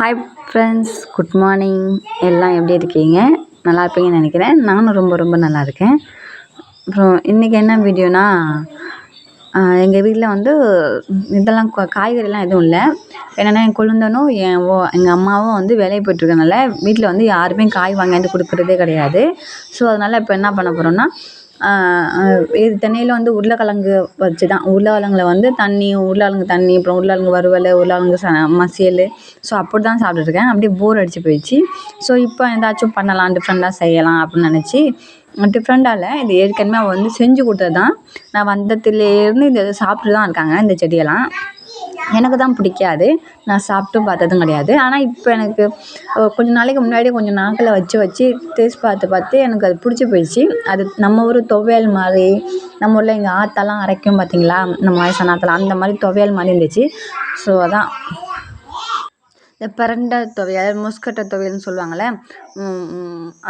Hi friends good morning எல்லாம் எப்படி இருக்கீங்க? நல்லா இருப்பீங்கன்னு நினைக்கிறேன். நானும் ரொம்ப ரொம்ப நல்லா இருக்கேன். அப்புறம் இன்றைக்கி என்ன வீடியோனா எங்கள் வீட்டில் வந்து இதெல்லாம் காய்கறிலாம் எதுவும் இல்லை. என்னென்னா என் கொழுந்தனும் என் ஓ எங்கள் அம்மாவும் வந்து வேலையை போயிட்டுருக்கனால வீட்டில் வந்து யாருமே காய் வாங்கியாந்து கொடுக்குறதே கிடையாது. ஸோ அதனால் இப்போ என்ன பண்ண போகிறோன்னா இது தென்னையில் வந்து உருளைக்கெழங்கு வச்சு தான் உருளைக்கெழங்குல வந்து தண்ணி உருளைக்கெழங்கு தண்ணி அப்புறம் உருளைக்கெழங்கு வறுவல் உருளைக்கெழங்கு ச மசியல். ஸோ அப்படி தான் சாப்பிட்டுருக்கேன் அப்படியே போர் அடிச்சு போயிடுச்சு. ஸோ இப்போ ஏதாச்சும் பண்ணலாம் டிஃப்ரெண்ட்டாக செய்யலாம் அப்படின்னு நினச்சி டிஃப்ரெண்ட்டாக இல்லை இது ஏற்கனவே அவள் வந்து செஞ்சு கொடுத்தது தான் நான் வந்ததுலேருந்து இந்த சாப்பிட்டு தான் இருக்காங்க இந்த செடியெல்லாம். எனக்கு தான் பிடிக்காது. நான் சாப்பிட்டும் பார்த்ததும் கிடையாது. ஆனால் இப்போ எனக்கு கொஞ்ச நாளைக்கு முன்னாடி கொஞ்சம் நாக்கில் வச்சு வச்சு டேஸ்ட் பார்த்து பார்த்து எனக்கு அது பிடிச்சி போயிடுச்சு. அது நம்ம ஊர் துவையல் மாதிரி நம்ம ஊரில் எங்கள் ஆத்தாலாம் அரைக்கும் பார்த்தீங்களா? நம்ம வயசான ஆத்தெல்லாம். அந்த மாதிரி துவையல் மாதிரி இருந்துச்சு. ஸோ அதான். இந்த பிரண்டை துவையல் முஸ்கட்டை துவையல்னு சொல்லுவாங்கள்ல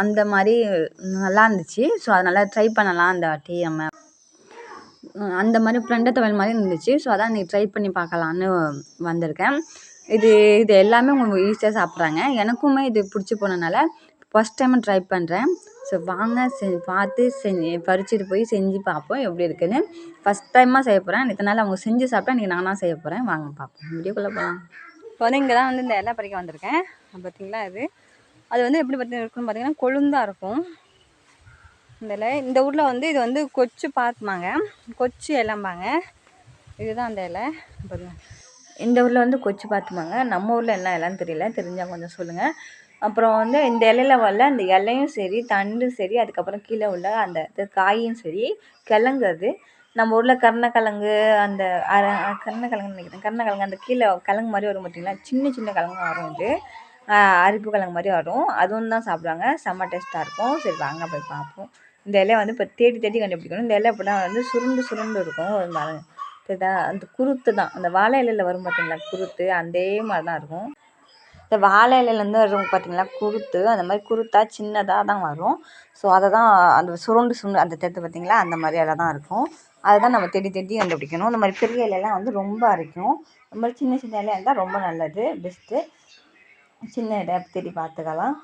அந்த மாதிரி நல்லா இருந்துச்சு. ஸோ அதனால் ட்ரை பண்ணலாம் அந்த வாட்டி நம்ம. அந்த மாதிரி பிரண்டை துவையல் மாதிரி இருந்துச்சு. ஸோ அதான் இன்றைக்கி ட்ரை பண்ணி பார்க்கலான்னு வந்திருக்கேன். இது இது எல்லாமே உங்களுக்கு ஈஸியாக சாப்பிட்றாங்க. எனக்குமே இது பிடிச்சி போனனால ஃபஸ்ட் டைம் ட்ரை பண்ணுறேன் ஸோ வாங்க செ பார்த்து செஞ்சு பறிச்சுட்டு போய் செஞ்சு பார்ப்போம் எப்படி இருக்குதுன்னு ஃபஸ்ட் டைமாக செய்ய போகிறேன் இத்தனை அவங்க செஞ்சு சாப்பிட்டா இன்றைக்கி நானாக செய்ய போகிறேன் வாங்க பார்ப்போம். வீடியோக்குள்ளே போகலாம் இப்போ வந்து இங்கே தான் வந்து இந்த எண்ணெய் பறிக்க வந்திருக்கேன். பார்த்தீங்களா இது? அது வந்து எப்படி பார்த்து இருக்குன்னு பார்த்தீங்கன்னா கொழுந்தாக இருக்கும். இதில் இந்த ஊரில் வந்து இது வந்து கொச்சு பார்த்துமாங்க கொச்சு இலம்பாங்க இதுதான் அந்த இலை. பாருங்க இந்த ஊரில் வந்து கொச்சு பார்த்துமாங்க நம்ம ஊரில் என்ன இலைன்னு தெரியல. தெரிஞ்சால் கொஞ்சம் சொல்லுங்கள் அப்புறம் வந்து இந்த இலையில வரல அந்த இலையும் சரி தண்டும் சரி அதுக்கப்புறம் கீழே உள்ள அந்த காயும் சரி கிழங்கு அது. நம்ம ஊரில் கருணக்கிழங்கு அந்த அர கருணக்கிழங்கு நினைக்கிறேன். கருணக்கிழங்கு அந்த கீழே கிழங்கு மாதிரி வரும் பார்த்திங்களா சின்ன சின்ன கிழங்கு வரும் இது அரிப்பு கிழங்கு மாதிரி வரும். அதுவும் தான் சாப்பிடுவாங்க. செம்ம டேஸ்ட்டாக இருக்கும். சரி வாங்க போய் பார்ப்போம் இந்த இலைய வந்து இப்போ தேடி தேடி கண்டுபிடிக்கணும். இந்த இலை அப்படின்னா வந்து சுருண்டு சுருண்டு இருக்கும். ஒரு மரம் அந்த குருத்து தான். அந்த வாழை இலையில் வரும் பார்த்தீங்களா குருத்து. அதே மாதிரி தான் இருக்கும். இந்த வாழை இலையிலேருந்து வரும் பார்த்தீங்களா குருத்து. அந்த மாதிரி குருத்தாக சின்னதாக தான் வரும். ஸோ அதை தான் அந்த சுருண்டு சுருண்டு அந்த தேர்த்து பார்த்தீங்களா அந்த மாதிரி இலை தான் இருக்கும். அதை தான் நம்ம தேடி தேடி கண்டுபிடிக்கணும். இந்த மாதிரி பெரிய இலையெல்லாம் வந்து ரொம்ப அரைக்கும். இந்த மாதிரி சின்ன சின்ன இலையாக இருந்தால் ரொம்ப நல்லது. பெஸ்ட்டு சின்ன இலை தேடி பார்த்துக்கலாம்.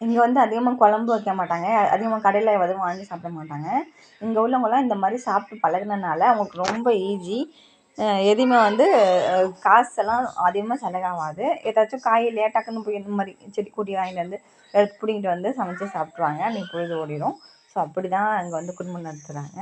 இங்கே வந்து அதிகமாக குழம்பு வைக்க மாட்டாங்க. அதிகமாக கடையில் எதுவும் வாங்கி சாப்பிட மாட்டாங்க. இங்கே உள்ளவங்கலாம் இந்த மாதிரி சாப்பிட்டு பழகுனனால அவங்களுக்கு ரொம்ப ஈஸி எதையுமே வந்து காசெல்லாம் அதிகமாக செலவாகாது. ஏதாச்சும் காய் லேட்டாக்குன்னு போய் இந்த மாதிரி செடி கொடி வாங்கிட்டு வந்து எடுத்து பிடிங்கிட்டு வந்து சமைச்சு சாப்பிட்ருவாங்க அன்றைக்கி பொழுது ஓடிடும் ஸோ அப்படி தான் அங்கே வந்து குடும்பம் நடத்துகிறாங்க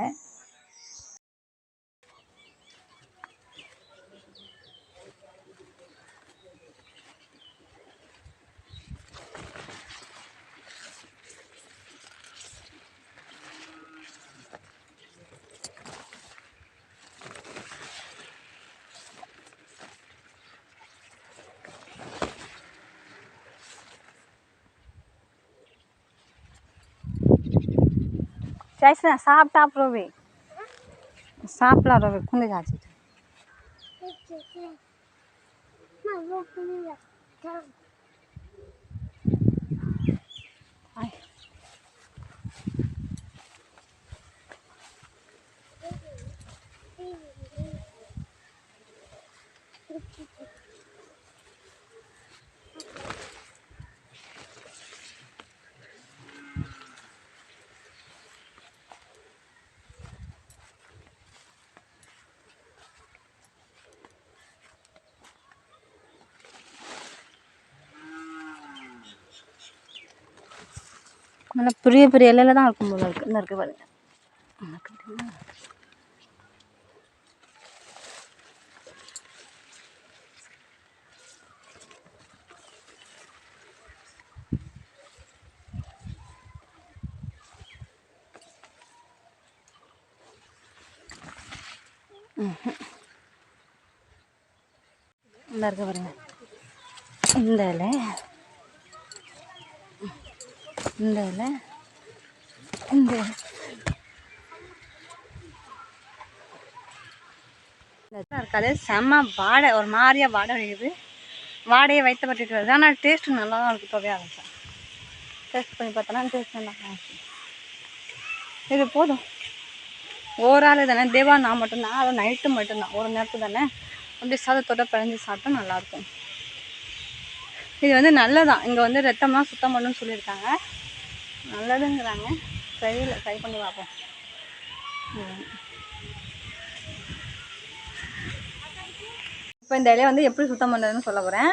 যাইস না সাপ টাপ রবে সাপলা রবে কোনে যাচ্ছে நல்லா பெரிய பெரிய இலையில தான் இருக்கும் போல இருக்குது இந்த இருக்குது பாருங்க இந்த இருக்க பாருங்க இந்த இலை இந்த இலை இந்த இருக்காது. செம்ம வாடை ஒரு மாதிரியாக வாடை அடிக்குது வாடையை வைத்தப்பட்டு ஆனால் டேஸ்ட்டு நல்லா தான் இருக்குது துவையாக சார் டேஸ்ட் பண்ணி பார்த்தோன்னா டேஸ்ட் நல்லா இது போதும். ஒரு ஆள் தானே. தேவா நான் மட்டும்தான். அதை நைட்டு மட்டும்தான். ஒரு நேரத்துக்கு தானே. அப்படியே சாதத்தோட பிழைஞ்சி சாப்பிட்டா நல்லாயிருக்கும் இது வந்து நல்லதான் இங்கே வந்து ரத்தம்லாம் சுத்தம் பண்ணுன்னு சொல்லியிருக்காங்க. நல்லதுங்கிறாங்க. ட்ரையில் ட்ரை பண்ணி பார்ப்போம். இப்போ இந்த இலையை வந்து எப்படி சுத்தம் பண்ணுறதுன்னு சொல்ல போகிறேன்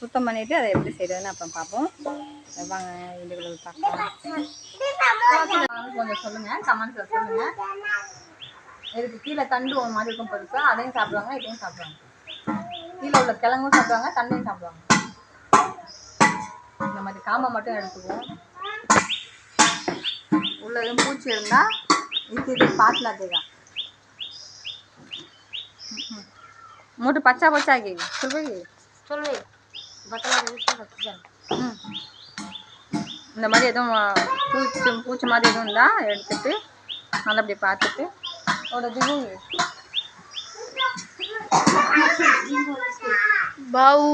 சுத்தம் பண்ணிவிட்டு அதை எப்படி செய்கிறதுன்னு அப்புறம் பார்ப்போம். வாங்க வீடியோவில் பார்க்கலாம். கொஞ்சம் சொல்லுங்கள் கமெண்ட்ஸில் சொல்லுங்கள் இதுக்கு கீழே தண்டு ஒரு மாதிரி இருக்கும் பொருட்கள் அதையும் சாப்பிடுவாங்க இதையும் சாப்பிடுவாங்க. கீழே உள்ள கிழங்கும் சாப்பிடுவாங்க தண்டையும் சாப்பிடுவாங்க. இந்த மாதிரி காம்பை மட்டும் எடுத்துக்குவோம். உள்ள எதுவும் பூச்சி இருந்தால் இது இது பாட்டில் அதுதான் மூட்டு பச்சா பச்சா ஆக்கி சொல்லுங்க சொல்லுங்க இந்த மாதிரி எதுவும் பூச்சி பூச்சி மாதிரி எதுவும் இருந்தால் எடுத்துட்டு நல்லா அப்படி பார்த்துட்டு ஒரு திகு பாவு.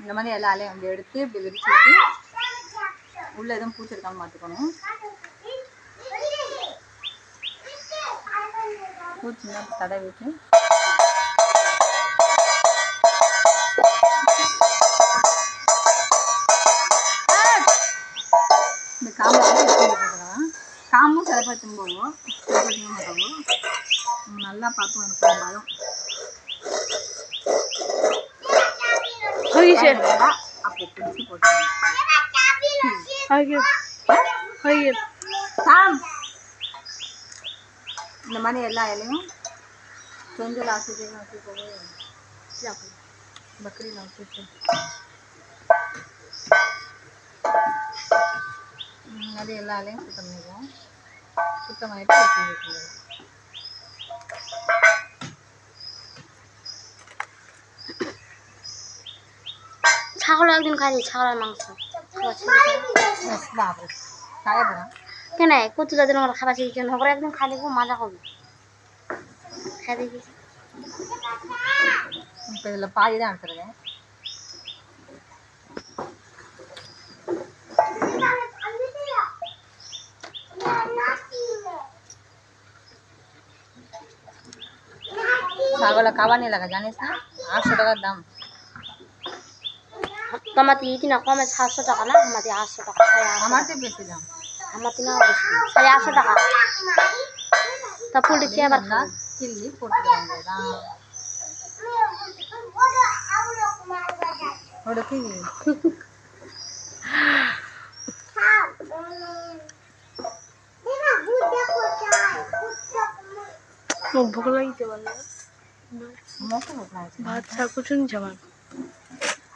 இந்த மாதிரி எல்லா அலையும் அப்படி எடுத்து இப்படி விரிச்சு விட்டு உள்ள எதுவும் பூச்சி இருக்கான்னு பார்த்துக்கணும். பூச்சின்னா தடை திம்போம் சில பேர் திங்க மாட்டாங்க நம்ம நல்லா பார்ப்போம் எனக்கு பயம் அப்படி பிடிச்சி ஹோகி சாம். இந்த மாதிரி எல்லா இலையும் கொஞ்சம் லாஸ்ட் வச்சு போக பக்ரீல வச்சுட்டு ம், அது எல்லா இலையும் சுத்தம் பண்ணிடுவோம். சுத்தம் பண்ணிட்டு வச்சு வைக்கணும் ছাগল একদিন খাইছি ছাগলের মাংস খাবার ছেড়ে বাবু খাই না কেন কচুলা দিন আমার খাবার ছেড়ে কেন ওরা একদিন খাইলে খুব মজা হবে খাই দেখি இப்போ இதில் பாதி এগুলো কাবানি লাগা জানিস না? আটশো টাকার দাম। আমার ইটি না কমে সাতশো টাকা না? আমার আটশো টাকা বেশি দাম। আমার তো না বেশি। সাড়ে আটশো টাকা। তা পোলট্রি খেয়ে আবার ভোগ লাগিতে পারলাম माछा कुछ नहीं जवान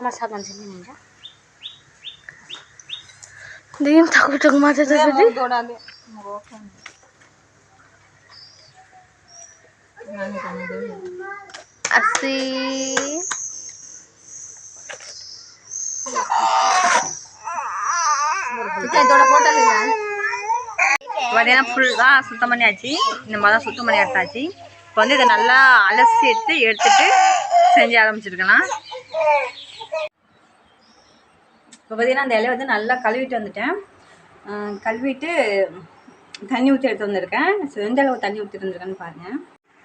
माछा बन से नहीं जा दिन तक तक माछा जा दे दोड़ा दे मगो कौन नहीं करने दे अस्सी कितने दोड़ा फोटो लेना वरेना फुल गा सुतमने आजी नमादा सुतमने आताजी இப்போ வந்து இதை நல்லா அலசி எடுத்து எடுத்துட்டு செஞ்சு ஆரம்பிச்சிருக்கலாம். இப்போ பார்த்தீங்கன்னா அந்த இலையை வந்து நல்லா கழுவிட்டு வந்துட்டேன். கழுவிட்டு தண்ணி ஊற்றி எடுத்து வந்திருக்கேன். ஸோ எந்த அளவு தண்ணி ஊற்றி வந்திருக்கேன்னு பாருங்கள்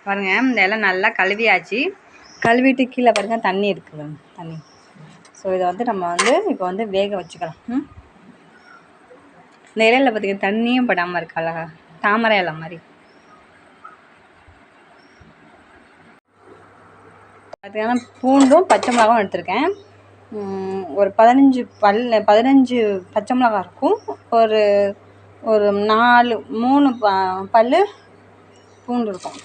பாருங்கள் இந்த இலை நல்லா கழுவியாச்சு. கழுவிட்டு கீழே பாருங்க தண்ணி இருக்குது தண்ணி. ஸோ இதை வந்து நம்ம வந்து இப்போ வந்து வேக வச்சுக்கலாம். இந்த இலையில பார்த்தீங்கன்னா தண்ணியும் படாமல் இருக்கு அழகா? தாமரை இலை மாதிரி. அதுக்கான பூண்டும் பச்சை மிளகாவும் எடுத்திருக்கேன். ஒரு பதினஞ்சு பல் பதினஞ்சு பச்சை மிளகா இருக்கும். ஒரு ஒரு நாலு மூணு ப பல் பூண்டு இருக்கும்.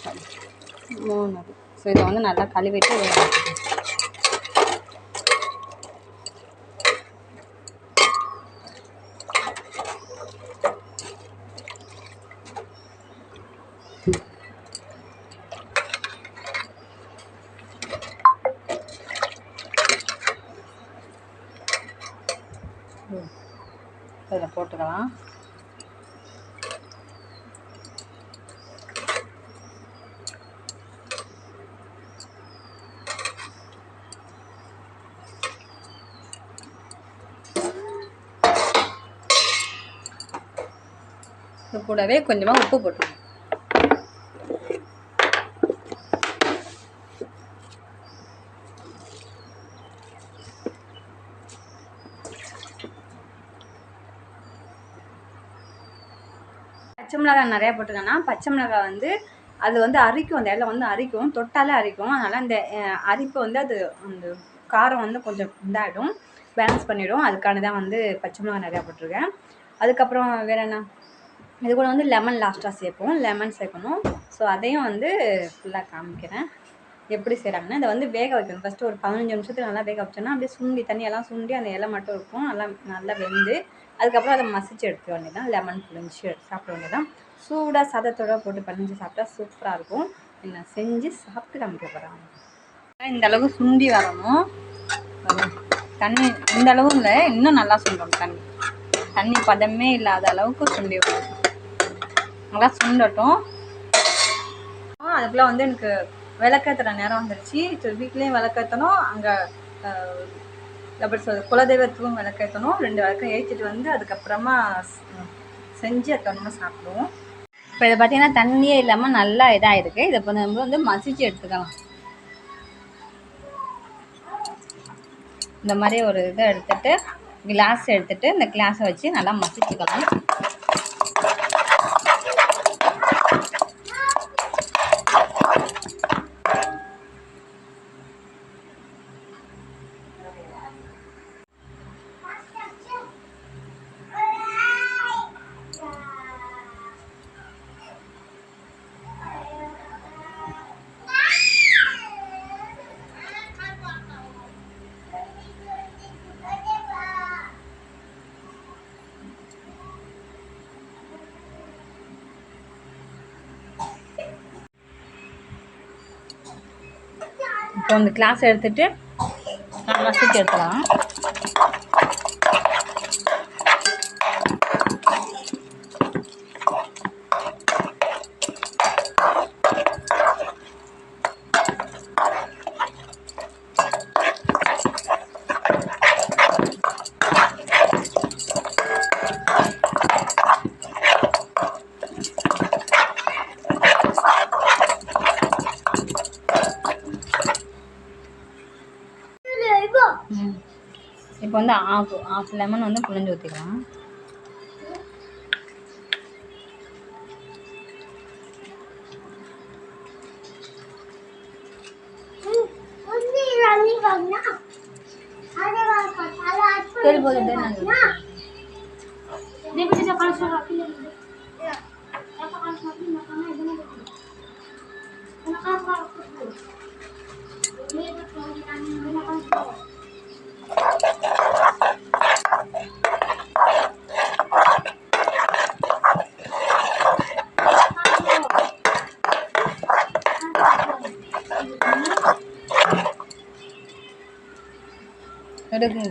மூணு. ஸோ இதை வந்து நல்லா கழுவிட்டு இதில் போட்டுக்கலாம். இது கூடவே கொஞ்சமாக உப்பு போட்டுக்கலாம் பச்சை மிளகாய் நிறையா போட்டிருக்கேன்னா பச்சை மிளகாய் வந்து அது வந்து அரிக்கும் அந்த இலை வந்து அரிக்கும் தொட்டாலே அரிக்கும். அதனால் அந்த அரிப்பு அரிப்பை வந்து அது அந்த காரம் வந்து கொஞ்சம் இதாகிடும் பேலன்ஸ் பண்ணிவிடும் அதுக்கான தான் வந்து பச்சை மிளகாய் நிறையா போட்டிருக்கேன். அதுக்கப்புறம் வேறு என்ன? இது கூட வந்து லெமன் லாஸ்ட்டாக சேர்ப்போம். லெமன் சேர்க்கணும். ஸோ அதையும் வந்து ஃபுல்லாக காமிக்கிறேன். எப்படி செய்கிறாங்கன்னா இதை வந்து வேக வைக்கணும். ஃபஸ்ட்டு ஒரு பதினஞ்சு நிமிஷத்துக்கு நல்லா வேக வச்சோன்னா அப்படியே சுண்டி தண்ணியெல்லாம் சுண்டி அந்த இலை மட்டும் இருக்கும். நல்லா நல்லா வெந்து அதுக்கப்புறம் அதை மசிச்சு எடுத்துக்க வேண்டியதான் லெமன் புழிஞ்சு சாப்பிட வேண்டியதான் சூடாக சாதத்தோட போட்டு பதிஞ்சு சாப்பிட்டா சூப்பராக இருக்கும். என்ன செஞ்சு சாப்பிட்டு காமிக்க போகிறாங்க இந்த அளவுக்கு சுண்டி வரணும். தண்ணி இந்த அளவும் இல்லை இன்னும் நல்லா சுண்டணும் தண்ணி. தண்ணி பதமே இல்லாத அளவுக்கு சுண்டி வரணும். நல்லா சுண்டட்டும். அதுக்குள்ளே வந்து எனக்கு விளக்கத்துற நேரம் வந்துருச்சு. வீட்லேயும் விளக்கேற்றணும் அங்கே எப்படி சொல்றது குலதெய்வத்துக்கும் விளக்கேற்றணும் ரெண்டு விளக்கம் ஏற்றிட்டு வந்து அதுக்கப்புறமா செஞ்சு அதுக்கப்புறமா சாப்பிடுவோம். இப்போ இதை பார்த்தீங்கன்னா தண்ணியே இல்லாமல் நல்லா இதாக இருக்குது இதை இப்போ நம்ம வந்து மசிச்சு எடுத்துக்கலாம். இந்த மாதிரி ஒரு இதை எடுத்துகிட்டு கிளாஸ் எடுத்துகிட்டு இந்த கிளாஸை வச்சு நல்லா மசிச்சுக்கலாம். இப்போ இந்த கிளாஸ் எடுத்துட்டு நல்லா மசிச்சு எடுத்துக்கலாம் வந்து ஆஃப் ஆஃப் லெமன் வந்து புழிஞ்சு ஊற்றிக்கலாம் तेल बोल दे ना எடுங்க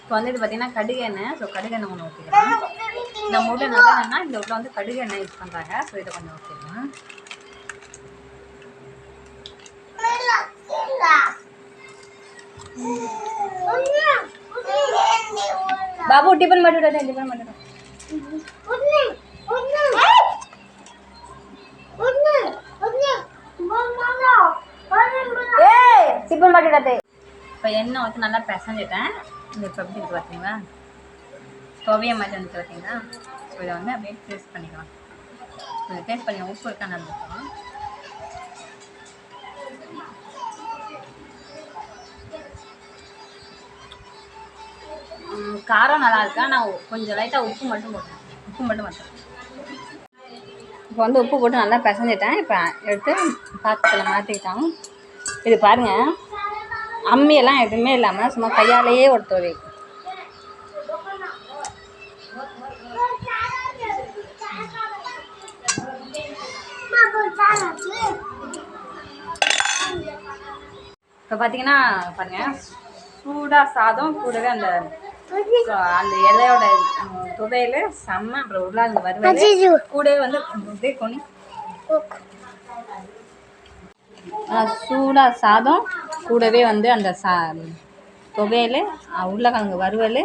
இப்போ வந்து இது பார்த்தீங்கன்னா கடுகு ஸோ கடுகு ஒன்று ஊற்றிக்கலாம் இந்த முட்டை நல்லா இந்த உள்ள வந்து கடுகெண்ணெய் யூஸ் பண்ணுறாங்க ஸோ இதை கொஞ்சம் ஊற்றிக்கலாம் பாபு టిఫిన్ పట్టుడా టిఫిన్ పట్టుడా ஏய் டிஃபன் பண்ணிடாதே இப்போ எண்ணெய் ஊற்றி நல்லா பிசைஞ்சிட்டேன். இது இப்போ எப்படி இருக்கு பார்த்தீங்களா துவைய மாதிரி வந்துட்டு பார்த்தீங்களா ஸோ இதை வந்து அப்படியே டேஸ்ட் பண்ணிக்கலாம். இதை டேஸ்ட் பண்ணி உப்பு இருக்கா நடந்துக்கலாம் காரம் நல்லா இருக்கா? நான் கொஞ்சம் லைட்டாக உப்பு மட்டும் போட்டேன். உப்பு மட்டும் மாட்டேன் இப்போ வந்து உப்பு போட்டு நல்லா பிசைஞ்சிட்டேன். இப்போ எடுத்து பாத்திரத்தில் மாற்றிக்கிட்டோம் இது பாருங்கள் அம்மியெல்லாம் எதுவுமே இல்லாமல் சும்மா கையாலேயே ஒரு தொழில் இப்போ பார்த்தீங்கன்னா பாருங்கள் சூடாக சாதம் கூடவே அந்த அந்த இலையோட துவையல் செம்ம அப்புறம் உருளாங்க வருவேன் கூடவே வந்து அப்படியே கொனி சூடாக சாதம் கூடவே வந்து அந்த சா துவையல் உருளைக்கிழங்கு வறுவல்.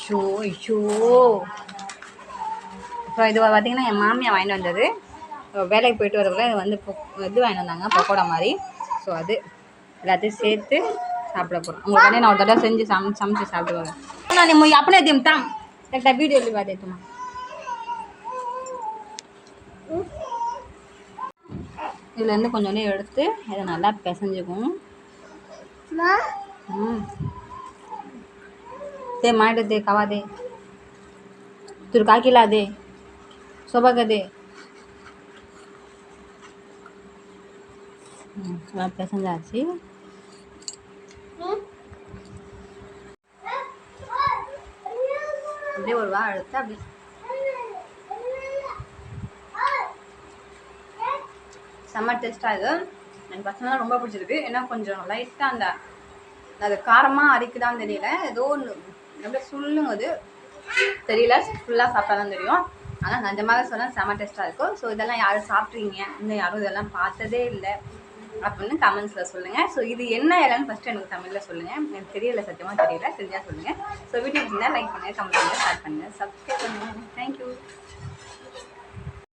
ஷோ ஷோ ஸோ இது பார்த்தீங்கன்னா என் மாமியார் வாங்கிட்டு வந்தது. வேலைக்கு போயிட்டு வரக்குள்ள இது வந்து இது வாங்கிட்டு வந்தாங்க பக்கோடா மாதிரி. ஸோ அது. எல்லாத்தையும் சேர்த்து சாப்பிட போகிறோம் உங்களுக்கு நான் ஒரு தடவை செஞ்சு சம் சமைச்சு சாப்பிடுவாங்க. நான் நம்ம அப்படியே திம்தாம் கரெக்டாக வீடியோவில் பார்த்துமா இதுலேருந்து கொஞ்சோண்டு எடுத்து இதை நல்லா பிசைஞ்சுக்கும் ம். தே மாட்டு தே கவா தே. துரு காக்கிலா தே. நல்லா பிசைஞ்சாச்சு. அப்படியே அழுத்த அப்படி செம்ம டேஸ்ட்டாக இது. எனக்கு பசங்களாம் ரொம்ப பிடிச்சிருக்கு. ஏன்னா கொஞ்சம் லைட்டாக அந்த அது காரமாக அரிக்குதான்னு தெரியல. ஏதோ ஒன்று அப்படியே சுள்ளுங்க அது. தெரியல ஃபுல்லாக சாப்பிட்டா தான் தெரியும். ஆனால் நிஜமாக சொன்னால் செம்ம டேஸ்ட்டாக இருக்கும். ஸோ இதெல்லாம் யாரும் சாப்பிட்றீங்க? இன்னும் யாரும் இதெல்லாம் பார்த்ததே இல்லை. அப்படின்னு கமெண்ட்ஸில் சொல்லுங்கள் ஸோ இது என்ன இலைன்னு ஃபஸ்ட்டு எனக்கு தமிழில் சொல்லுங்கள் எனக்கு தெரியல சத்தியமாக தெரியல. தெரிஞ்சால் சொல்லுங்கள் ஸோ வீடியோ இருந்தால் லைக் பண்ணுங்கள் கமெண்ட் பண்ணுங்கள் ஷேர் பண்ணுங்கள் சப்ஸ்கிரைப் பண்ணுங்கள் தேங்க்யூ